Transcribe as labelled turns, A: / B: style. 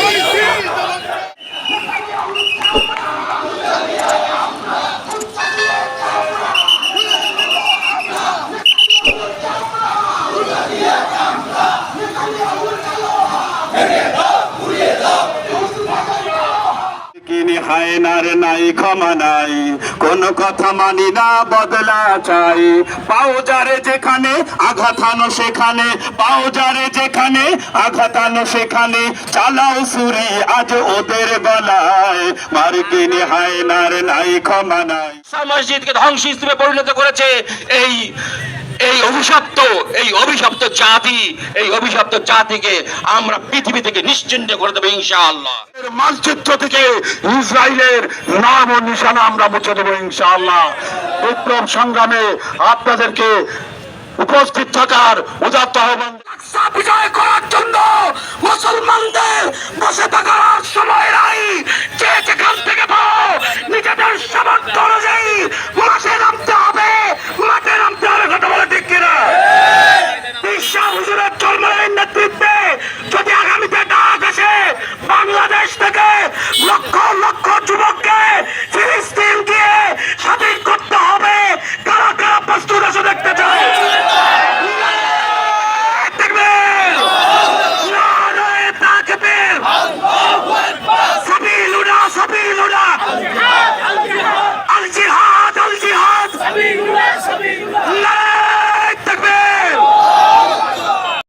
A: এই হায়নার নাই, ক্ষমা নাই। কোন কথা মানি না, বদলা চাই। পাও যারে যেখানে, আঘাত আনো সেখানে। পাও যারে যেখানে, আঘাত আনো সেখানে। চালাও সুরি আজ ওদের গলায় মার্কিন হায়নার নাই, ক্ষমা নাই।
B: মসজিদকে ধ্বংসস্তূপে পরিণত করেছে এই এই অভিশপ্ত এই অভিশপ্ত জাতি এই অভিশপ্ত জাতিকে আমরা পৃথিবী থেকে নিশ্চিন্ত করে দেবো ইনশাআল্লাহ।
A: মানচিত্র থেকে ইসরায়েলের নাম ও নিশানা আমরা মুছে দেবো ইনশাআল্লাহ। বিপ্লব সংগ্রামে আপনাদেরকে উপস্থিত থাকার উদাত্ত আহ্বান
C: বিজয় করার জন্য মুসলমান